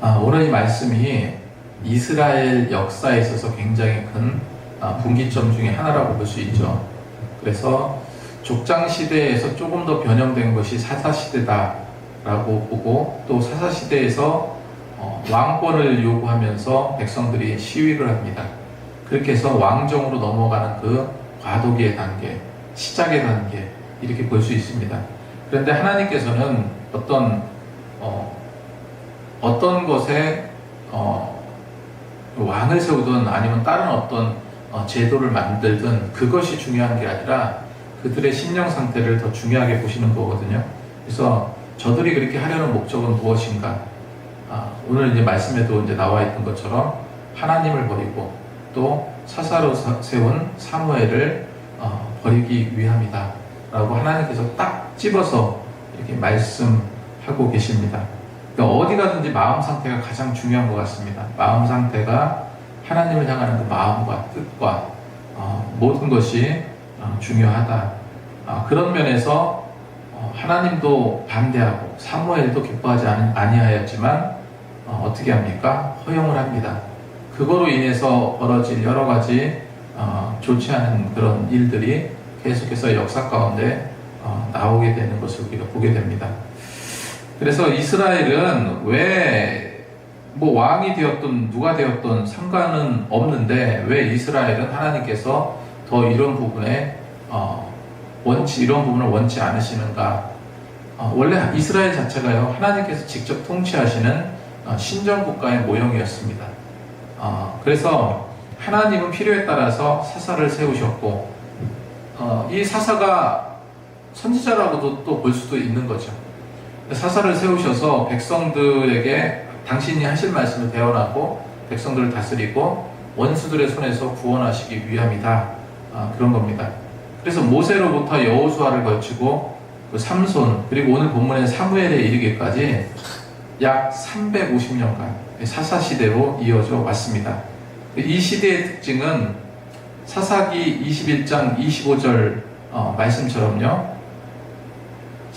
아, 오늘 이 말씀이 이스라엘 역사에 있어서 굉장히 큰 아, 분기점 중에 하나라고 볼 수 있죠. 그래서 족장 시대에서 조금 더 변형된 것이 사사 시대다라고 보고 또 사사 시대에서 어, 왕권을 요구하면서 백성들이 시위를 합니다. 그렇게 해서 왕정으로 넘어가는 그 과도기의 단계, 시작의 단계 이렇게 볼 수 있습니다. 그런데 하나님께서는 어떤 어, 어떤 것에 어, 왕을 세우든 아니면 다른 어떤 어, 제도를 만들든 그것이 중요한 게 아니라 그들의 심령 상태를 더 중요하게 보시는 거거든요. 그래서 저들이 그렇게 하려는 목적은 무엇인가? 아, 오늘 이제 말씀에도 이제 나와 있던 것처럼 하나님을 버리고 또 사사로 사- 세운 사무엘을 어, 버리기 위함이다. 라고 하나님께서 딱 집어서 이렇게 말씀하고 계십니다. 그러니까 어디 가든지 마음 상태가 가장 중요한 것 같습니다. 마음 상태가 하나님을 향하는 그 마음과 뜻과 어, 모든 것이 어, 중요하다. 아, 그런 면에서 어, 하나님도 반대하고 사무엘도 기뻐하지 아니- 아니하였지만 어, 어떻게 합니까? 허용을 합니다. 그거로 인해서 벌어질 여러 가지 어, 좋지 않은 그런 일들이 계속해서 역사 가운데 어, 나오게 되는 것을 우리가 보게 됩니다. 그래서 이스라엘은 왜 뭐 왕이 되었든 누가 되었든 상관은 없는데 왜 이스라엘은 하나님께서 더 이런 부분에 어, 원치 이런 부분을 원치 않으시는가? 어, 원래 이스라엘 자체가요 하나님께서 직접 통치하시는 어, 신정 국가의 모형이었습니다. 어, 그래서 하나님은 필요에 따라서 사사를 세우셨고 어, 이 사사가 선지자라고도 또 볼 수도 있는 거죠. 사사를 세우셔서 백성들에게 당신이 하실 말씀을 대언하고 백성들을 다스리고 원수들의 손에서 구원하시기 위함이다. 아, 그런 겁니다. 그래서 모세로부터 여호수아를 거치고 그 삼손 그리고 오늘 본문의 사무엘에 이르기까지 약 350년간 사사 시대로 이어져 왔습니다. 이 시대의 특징은 사사기 21장 25절 어, 말씀처럼요.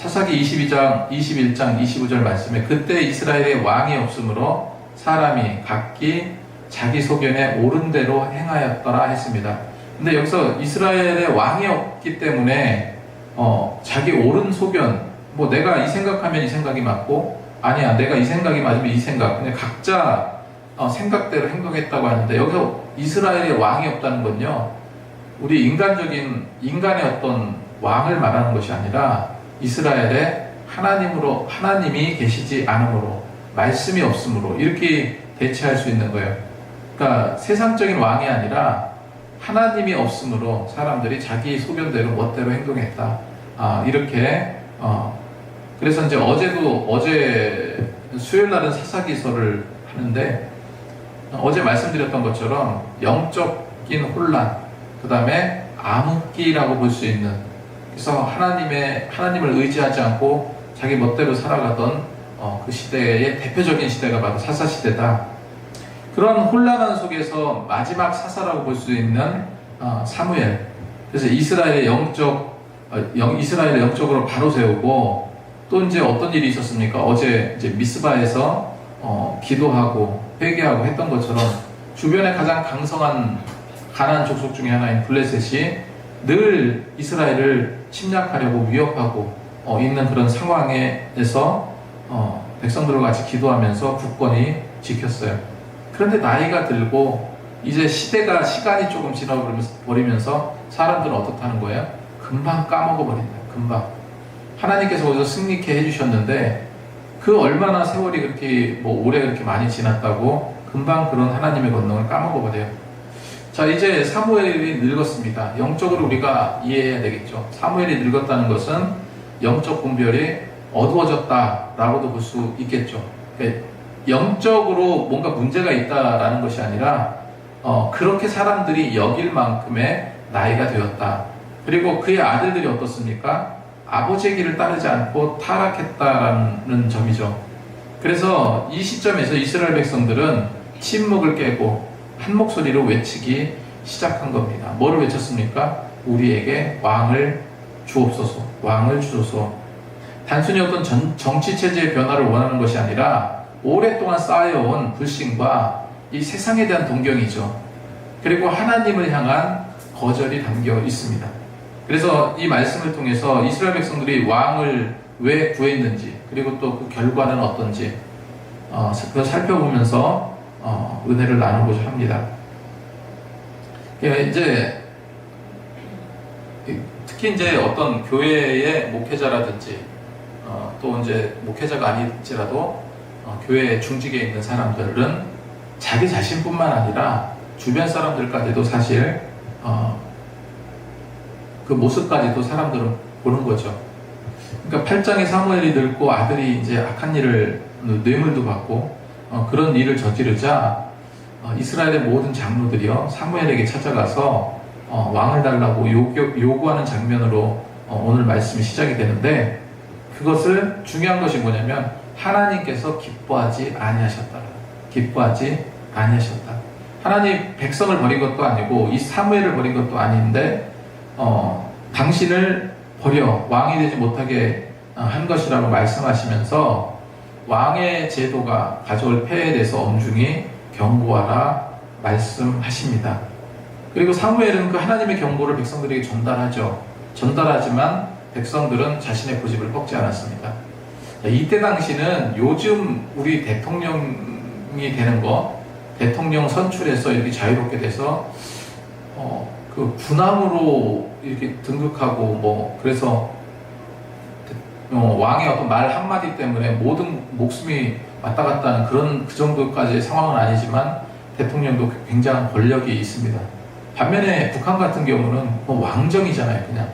사사기 22장 21장 25절 말씀에 그때 이스라엘에 왕이 없으므로 사람이 각기 자기 소견에 옳은 대로 행하였더라 했습니다. 근데 여기서 이스라엘에 왕이 없기 때문에 어, 자기 옳은 소견 뭐 내가 이 생각하면 이 생각이 맞고 아니야 내가 이 생각이 맞으면 이 생각 그냥 각자 어, 생각대로 행동했다고 하는데 여기서 이스라엘에 왕이 없다는 건요 우리 인간적인 인간의 어떤 왕을 말하는 것이 아니라 이스라엘에 하나님으로 하나님이 계시지 않으므로 말씀이 없으므로 이렇게 대체할 수 있는 거예요. 그러니까 세상적인 왕이 아니라 하나님이 없으므로 사람들이 자기 소견대로 멋대로 행동했다. 아, 이렇게 어, 그래서 이제 어제도 어제 수요일 날은 사사기서를 하는데 어제 말씀드렸던 것처럼 영적인 혼란, 그 다음에 암흑기라고 볼 수 있는 그래서 하나님의 하나님을 의지하지 않고 자기 멋대로 살아가던 어, 그 시대의 대표적인 시대가 바로 사사 시대다. 그런 혼란한 속에서 마지막 사사라고 볼 수 있는 어, 사무엘. 그래서 이스라엘의 영적 어, 영, 이스라엘의 영적으로 바로 세우고 또 이제 어떤 일이 있었습니까? 어제 이제 미스바에서 어, 기도하고 회개하고 했던 것처럼 주변에 가장 강성한 가난 족속 중에 하나인 블레셋이 늘 이스라엘을 침략하려고 위협하고 어, 있는 그런 상황에서 어, 백성들과 같이 기도하면서 국권이 지켰어요. 그런데 나이가 들고 이제 시대가 시간이 조금 지나버리면서 사람들은 어떻다는 거예요? 금방 까먹어 버린다. 금방. 하나님께서 거기서 승리케 해주셨는데 그 얼마나 세월이 그렇게 뭐 오래 그렇게 많이 지났다고 금방 그런 하나님의 권능을 까먹어 버려요. 자 이제 사무엘이 늙었습니다. 영적으로 우리가 이해해야 되겠죠. 사무엘이 늙었다는 것은 영적 분별이 어두워졌다라고도 볼 수 있겠죠. 그러니까 영적으로 뭔가 문제가 있다라는 것이 아니라 어, 그렇게 사람들이 여길 만큼의 나이가 되었다. 그리고 그의 아들들이 어떻습니까? 아버지의 길을 따르지 않고 타락했다라는 점이죠. 그래서 이 시점에서 이스라엘 백성들은 침묵을 깨고 한 목소리로 외치기 시작한 겁니다. 뭐를 외쳤습니까? 우리에게 왕을 주옵소서, 왕을 주소서. 단순히 어떤 전- 정치 체제의 변화를 원하는 것이 아니라 오랫동안 쌓여온 불신과 이 세상에 대한 동경이죠. 그리고 하나님을 향한 거절이 담겨 있습니다. 그래서 이 말씀을 통해서 이스라엘 백성들이 왕을 왜 구했는지 그리고 또 그 결과는 어떤지 어, 살펴보면서 어, 은혜를 나누고자 합니다. 예, 이제 특히 이제 어떤 교회의 목회자라든지 어, 또 이제 목회자가 아닐지라도 어, 교회 중직에 있는 사람들은 자기 자신뿐만 아니라 주변 사람들까지도 사실 어, 그 모습까지도 사람들은 보는 거죠. 그러니까 8장에 사무엘이 늙고 아들이 이제 악한 일을 뇌물도 받고 어, 그런 일을 저지르자 어, 이스라엘의 모든 장로들이요 사무엘에게 찾아가서 어, 왕을 달라고 요구, 요구하는 장면으로 어, 오늘 말씀이 시작이 되는데 그것을 중요한 것이 뭐냐면 하나님께서 기뻐하지 아니하셨다. 기뻐하지 아니하셨다. 하나님 백성을 버린 것도 아니고 이 사무엘을 버린 것도 아닌데 어, 당신을 버려 왕이 되지 못하게 어, 한 것이라고 말씀하시면서 왕의 제도가 가져올 폐해에 대해서 엄중히 경고하라 말씀하십니다. 그리고 사무엘은 그 하나님의 경고를 백성들에게 전달하죠. 전달하지만 백성들은 자신의 고집을 꺾지 않았습니다. 이때 당시는 요즘 우리 대통령이 되는 거, 대통령 선출해서 이렇게 자유롭게 돼서 어, 그 군함으로 이렇게 등극하고 뭐 그래서 어, 왕의 어떤 말 한마디 때문에 모든 목숨이 왔다 갔다 하는 그런 그 정도까지의 상황은 아니지만 대통령도 굉장한 권력이 있습니다. 반면에 북한 같은 경우는 뭐 왕정이잖아요, 그냥.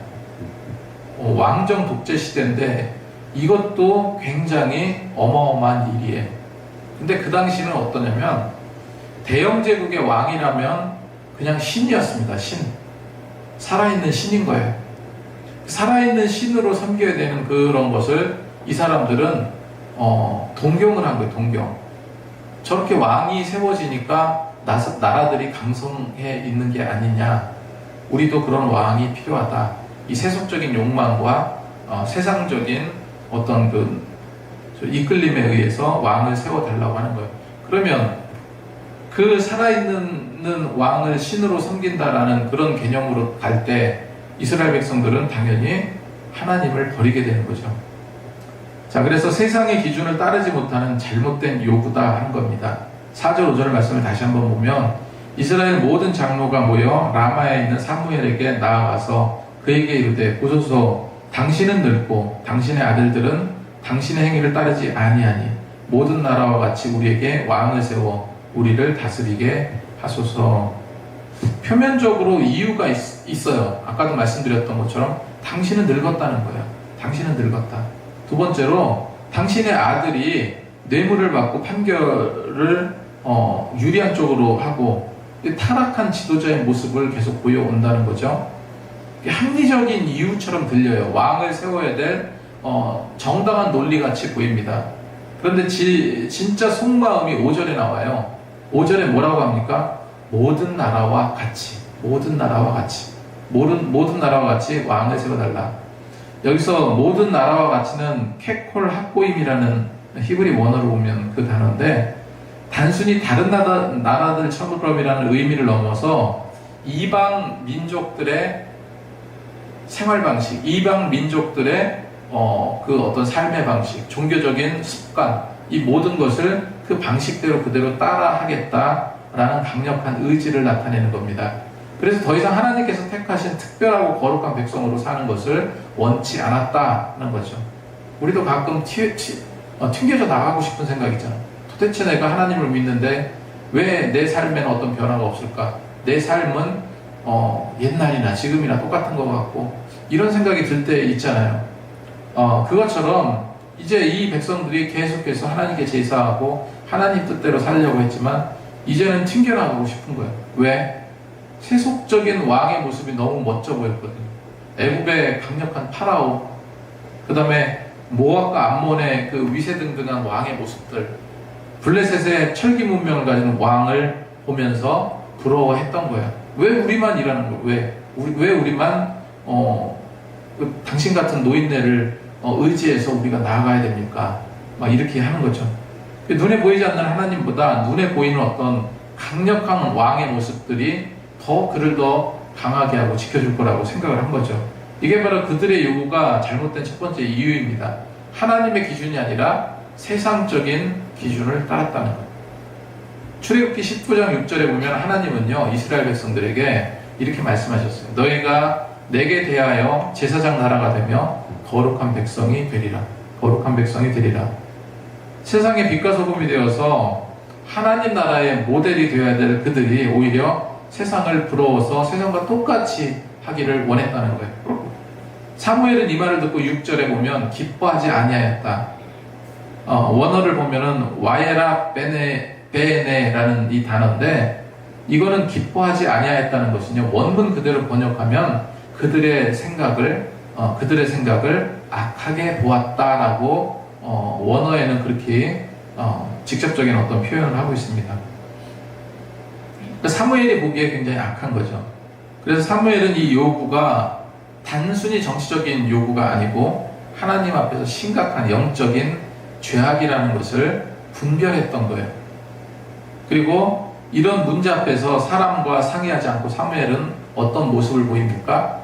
어, 왕정 독재 시대인데 이것도 굉장히 어마어마한 일이에요. 근데 그 당시는 어떠냐면 대영 제국의 왕이라면 그냥 신이었습니다. 신. 살아있는 신인 거예요. 살아있는 신으로 섬겨야 되는 그런 것을 이 사람들은 어, 동경을 한 거예요. 동경. 저렇게 왕이 세워지니까 나, 나라들이 강성해 있는 게 아니냐. 우리도 그런 왕이 필요하다. 이 세속적인 욕망과 어, 세상적인 어떤 그 이끌림에 의해서 왕을 세워달라고 하는 거예요. 그러면 그 살아있는 왕을 신으로 섬긴다라는 그런 개념으로 갈 때 이스라엘 백성들은 당연히 하나님을 버리게 되는 거죠. 자, 그래서 세상의 기준을 따르지 못하는 잘못된 요구다 하는 겁니다. 4절 5절 말씀을 다시 한번 보면 이스라엘 모든 장로가 모여 라마에 있는 사무엘에게 나아가서 그에게 이르되 보소서 당신은 늙고 당신의 아들들은 당신의 행위를 따르지 아니하니 모든 나라와 같이 우리에게 왕을 세워 우리를 다스리게 하소서. 표면적으로 이유가 있, 어요 아까도 말씀드렸던 것처럼 당신은 늙었다는 거예요. 당신은 늙었다. 두 번째로 당신의 아들이 뇌물을 받고 판결을 어, 유리한 쪽으로 하고 타락한 지도자의 모습을 계속 보여온다는 거죠. 합리적인 이유처럼 들려요. 왕을 세워야 될 어, 정당한 논리같이 보입니다. 그런데 지, 진짜 속마음이 5절에 나와요. 5절에 뭐라고 합니까? 모든 나라와 같이, 모든 나라와 같이, 모든, 모든 나라와 같이 왕을 세워달라. 여기서 모든 나라와 같이는 케콜 학고임이라는 히브리 원어로 보면 그 단어인데 단순히 다른 나라, 나라들처럼이라는 의미를 넘어서 이방 민족들의 생활 방식, 이방 민족들의 어, 그 어떤 삶의 방식, 종교적인 습관, 이 모든 것을 그 방식대로 그대로 따라 하겠다 라는 강력한 의지를 나타내는 겁니다. 그래서 더 이상 하나님께서 택하신 특별하고 거룩한 백성으로 사는 것을 원치 않았다는 거죠. 우리도 가끔 튀, 튀, 어, 튕겨져 나가고 싶은 생각 있잖아. 도대체 내가 하나님을 믿는데 왜 내 삶에는 어떤 변화가 없을까? 내 삶은 어, 옛날이나 지금이나 똑같은 것 같고 이런 생각이 들 때 있잖아요. 어, 그것처럼 이제 이 백성들이 계속해서 하나님께 제사하고 하나님 뜻대로 살려고 했지만 이제는 튕겨나가고 싶은 거예요. 왜? 세속적인 왕의 모습이 너무 멋져 보였거든요. 애굽의 강력한 파라오, 그 다음에 모압과 암몬의 그 위세등등한 왕의 모습들, 블레셋의 철기 문명을 가진 왕을 보면서 부러워했던 거야. 왜 우리만 일하는 거야? 왜? 우리, 왜 우리만 어, 그 당신 같은 노인네를 어, 의지해서 우리가 나아가야 됩니까? 막 이렇게 하는 거죠. 눈에 보이지 않는 하나님보다 눈에 보이는 어떤 강력한 왕의 모습들이 더 그를 더 강하게 하고 지켜줄 거라고 생각을 한 거죠. 이게 바로 그들의 요구가 잘못된 첫 번째 이유입니다. 하나님의 기준이 아니라 세상적인 기준을 따랐다는 것. 출애굽기 19장 6절에 보면 하나님은요 이스라엘 백성들에게 이렇게 말씀하셨어요. 너희가 내게 대하여 제사장 나라가 되며 거룩한 백성이 되리라. 거룩한 백성이 되리라. 세상의 빛과 소금이 되어서 하나님 나라의 모델이 되어야 될 그들이 오히려 세상을 부러워서 세상과 똑같이 하기를 원했다는 거예요. 사무엘은 이 말을 듣고 6절에 보면 기뻐하지 아니하였다. 어, 원어를 보면은 와에라 베네 베네라는 이 단어인데 이거는 기뻐하지 아니하였다는 것은요 원문 그대로 번역하면 그들의 생각을 어, 그들의 생각을 악하게 보았다라고 어, 원어에는 그렇게 어, 직접적인 어떤 표현을 하고 있습니다. 그러니까 사무엘이 보기에 굉장히 악한 거죠. 그래서 사무엘은 이 요구가 단순히 정치적인 요구가 아니고 하나님 앞에서 심각한 영적인 죄악이라는 것을 분별했던 거예요. 그리고 이런 문제 앞에서 사람과 상의하지 않고 사무엘은 어떤 모습을 보입니까?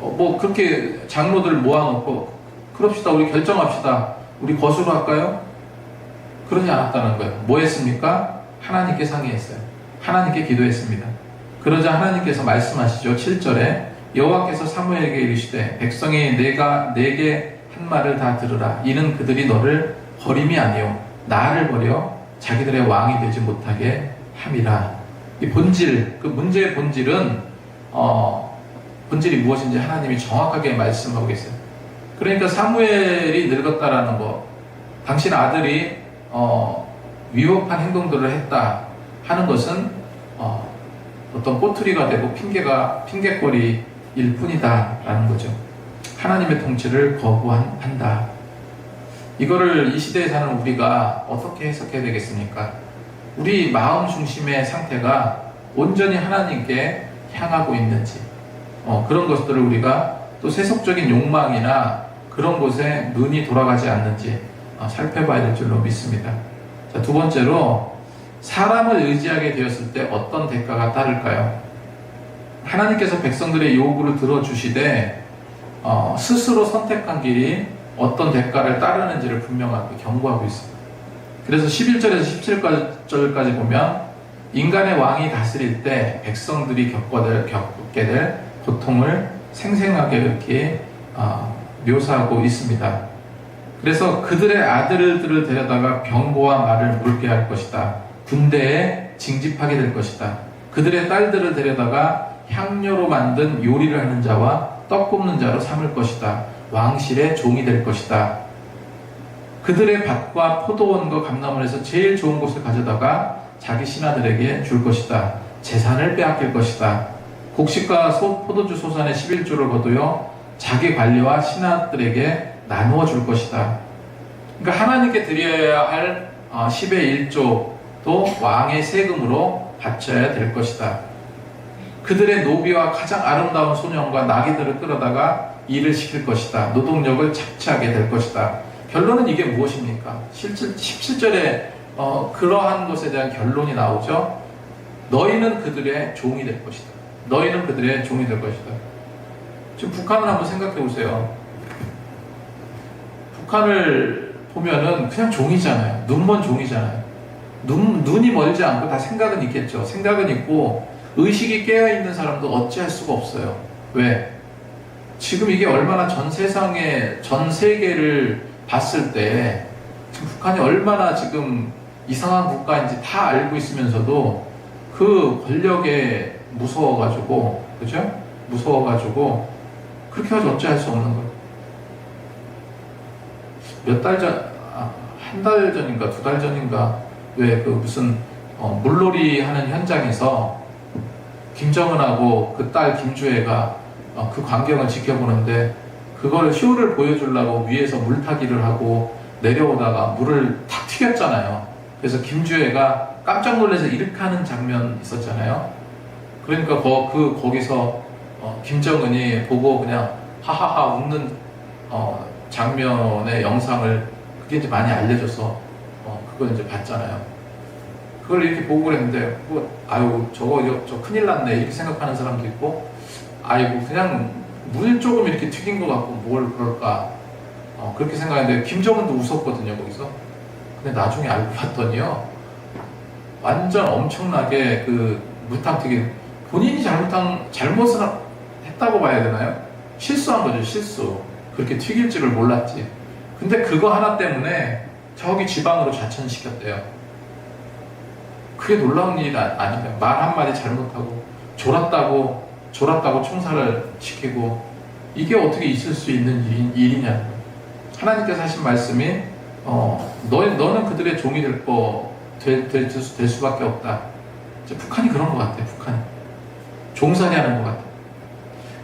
어, 뭐 그렇게 장로들 모아놓고 그럽시다 우리 결정합시다 우리 거수로 할까요? 그러지 않았다는 거예요. 뭐 했습니까? 하나님께 상의했어요. 하나님께 기도했습니다. 그러자 하나님께서 말씀하시죠. 7절에 여호와께서 사무엘에게 이르시되 백성이 내가 내게 한 말을 다 들으라. 이는 그들이 너를 버림이 아니요 나를 버려 자기들의 왕이 되지 못하게 함이라. 이 본질 그 문제의 본질은 어, 본질이 무엇인지 하나님이 정확하게 말씀하고 계세요. 그러니까 사무엘이 늙었다라는 거, 당신 아들이 어, 위법한 행동들을 했다 하는 것은 어, 어떤 꼬투리가 되고 핑계가 핑계거리일 뿐이다라는 거죠. 하나님의 통치를 거부한다. 이거를 이 시대에 사는 우리가 어떻게 해석해야 되겠습니까? 우리 마음 중심의 상태가 온전히 하나님께 향하고 있는지 어, 그런 것들을 우리가 또 세속적인 욕망이나 그런 곳에 눈이 돌아가지 않는지 어, 살펴봐야 될 줄로 믿습니다. 자, 두 번째로 사람을 의지하게 되었을 때 어떤 대가가 따를까요? 하나님께서 백성들의 요구를 들어주시되 어, 스스로 선택한 길이 어떤 대가를 따르는지를 분명하게 경고하고 있습니다. 그래서 11절에서 17절까지 보면 인간의 왕이 다스릴 때 백성들이 겪게 될 고통을 생생하게 이렇게 어, 묘사하고 있습니다. 그래서 그들의 아들들을 데려다가 병고와 말을 물게 할 것이다. 군대에 징집하게 될 것이다. 그들의 딸들을 데려다가 향료로 만든 요리를 하는 자와 떡 굽는 자로 삼을 것이다. 왕실의 종이 될 것이다. 그들의 밭과 포도원과 감나물에서 제일 좋은 곳을 가져다가 자기 신하들에게 줄 것이다. 재산을 빼앗길 것이다. 곡식과 소, 포도주 소산의 11조를 거두어 자기 관리와 신하들에게 나누어 줄 것이다. 그러니까 하나님께 드려야 할 10의 1조도 왕의 세금으로 바쳐야 될 것이다. 그들의 노비와 가장 아름다운 소년과 나귀들을 끌어다가 일을 시킬 것이다. 노동력을 착취하게 될 것이다. 결론은 이게 무엇입니까? 17절에 어, 그러한 것에 대한 결론이 나오죠. 너희는 그들의 종이 될 것이다. 너희는 그들의 종이 될 것이다. 지금 북한을 한번 생각해 보세요. 북한을 보면은 그냥 종이잖아요. 눈먼 종이잖아요. 눈, 눈이 멀지 않고 다 생각은 있겠죠. 생각은 있고 의식이 깨어있는 사람도 어찌할 수가 없어요. 왜? 지금 이게 얼마나 전 세상에, 전 세계를 봤을 때 지금 북한이 얼마나 지금 이상한 국가인지 다 알고 있으면서도 그 권력에 무서워가지고, 그죠? 무서워가지고 그렇게 해서 어찌할 수 없는 거예요. 몇 달 전, 아, 한달 전인가 두 달 전인가 왜 그 무슨 어, 물놀이 하는 현장에서 김정은하고 그 딸 김주혜가 어, 그 광경을 지켜보는데 그걸 쇼를 보여주려고 위에서 물타기를 하고 내려오다가 물을 탁 튀겼잖아요. 그래서 김주혜가 깜짝 놀라서 하는 장면 있었잖아요. 그러니까 거, 그 거기서 어, 김정은이 보고 그냥 하하하 웃는 어, 장면의 영상을 그게 이제 많이 알려져서 어, 그걸 이제 봤잖아요. 그걸 이렇게 보고 그랬는데 뭐 아유 저거 저 큰일 났네 이렇게 생각하는 사람도 있고 아이고 그냥 물 조금 이렇게 튀긴 것 같고 뭘 그럴까 어, 그렇게 생각했는데 김정은도 웃었거든요 거기서 근데 나중에 알고 봤더니요 완전 엄청나게 그 무탕 튀긴 본인이 잘못한 잘못을 했다고 봐야 되나요? 실수한 거죠 실수 그렇게 튀길 줄을 몰랐지 근데 그거 하나 때문에 저기 지방으로 좌천시켰대요 그게 놀라운 일이 아- 아닌가요? 말 한마디 잘못하고 졸았다고 졸았다고 총살을 시키고 이게 어떻게 있을 수 있는 일이, 일이냐 하나님께서 하신 말씀이 어, 너, 너는 그들의 종이 될 거, 될, 될, 수- 될 수밖에 없다. 북한이 그런 것 같아, 북한이. 종살이 하는 것 같아.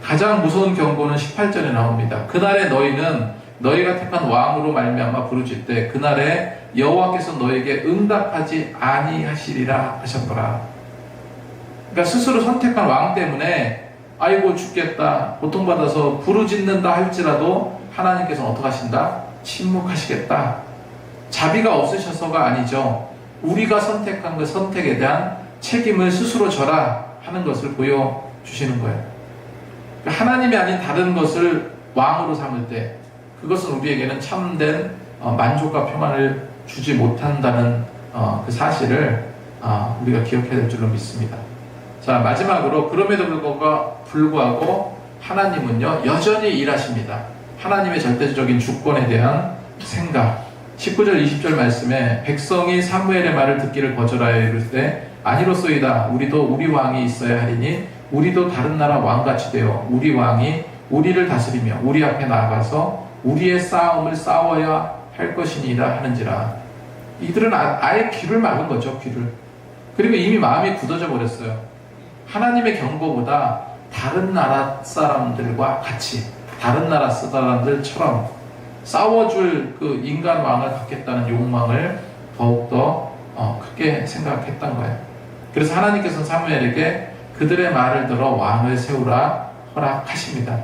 가장 무서운 경고는 18절에 나옵니다. 그날에 너희는 너희가 택한 왕으로 말미암아 부르짖 때 그날에 여호와께서 너에게 응답하지 아니하시리라 하셨더라. 그러니까 스스로 선택한 왕 때문에 아이고 죽겠다 고통받아서 부르짖는다 할지라도 하나님께서 어떻게 하신다? 침묵하시겠다. 자비가 없으셔서가 아니죠. 우리가 선택한 그 선택에 대한 책임을 스스로 져라 하는 것을 보여주시는 거예요. 하나님이 아닌 다른 것을 왕으로 삼을 때 그것은 우리에게는 참된 어, 만족과 평안을 주지 못한다는 어, 그 사실을 아, 우리가 기억해야 될 줄로 믿습니다. 자 마지막으로 그럼에도 불구하고, 하나님은요 여전히 일하십니다. 하나님의 절대적인 주권에 대한 생각. 19절 20절 말씀에 백성이 사무엘의 말을 듣기를 거절하여 때 아니로소이다 우리도 우리 왕이 있어야 하리니 우리도 다른 나라 왕같이 되어 우리 왕이 우리를 다스리며 우리 앞에 나아가서 우리의 싸움을 싸워야 할 것이니이다 하는지라. 이들은 아, 아예 귀를 막은 거죠 귀를. 그리고 이미 마음이 굳어져 버렸어요. 하나님의 경고보다 다른 나라 사람들과 같이 다른 나라 사람들처럼 싸워줄 그 인간 왕을 갖겠다는 욕망을 더욱더 어, 크게 생각했던 거예요. 그래서 하나님께서는 사무엘에게 그들의 말을 들어 왕을 세우라 허락하십니다.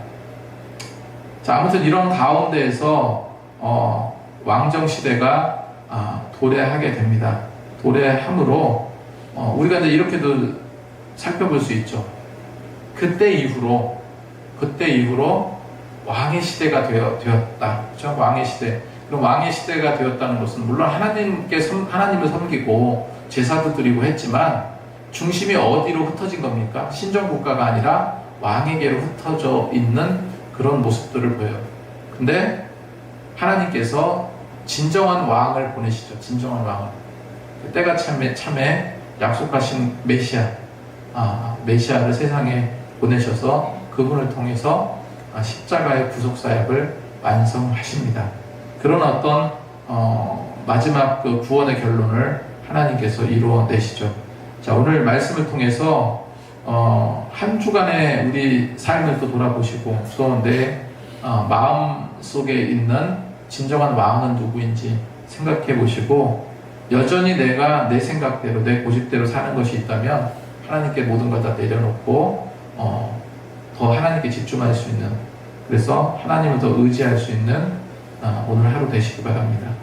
자, 아무튼 이런 가운데에서 어, 왕정 시대가 아, 도래하게 됩니다. 도래함으로 어, 우리가 이제 이렇게도 살펴볼 수 있죠. 그때 이후로 그때 이후로 왕의 시대가 되어, 되었다. 그렇죠? 왕의 시대. 그럼 왕의 시대가 되었다는 것은 물론 하나님께 섬- 하나님을 섬기고 제사도 드리고 했지만 중심이 어디로 흩어진 겁니까? 신정 국가가 아니라 왕에게로 흩어져 있는 그런 모습들을 보여요. 근데 하나님께서 진정한 왕을 보내시죠. 진정한 왕을. 때가 참에, 참에 약속하신 메시아, 아, 메시아를 세상에 보내셔서 그분을 통해서 아, 십자가의 구속 사역을 완성하십니다. 그런 어떤 어, 마지막 그 구원의 결론을 하나님께서 이루어 내시죠. 자 오늘 말씀을 통해서 어, 한 주간의 우리 삶을 또 돌아보시고 또내 어, 마음 속에 있는 진정한 왕은 누구인지 생각해 보시고 여전히 내가 내 생각대로 내 고집대로 사는 것이 있다면 하나님께 모든 걸 다 내려놓고 어, 더 하나님께 집중할 수 있는 그래서 하나님을 더 의지할 수 있는 어, 오늘 하루 되시기 바랍니다.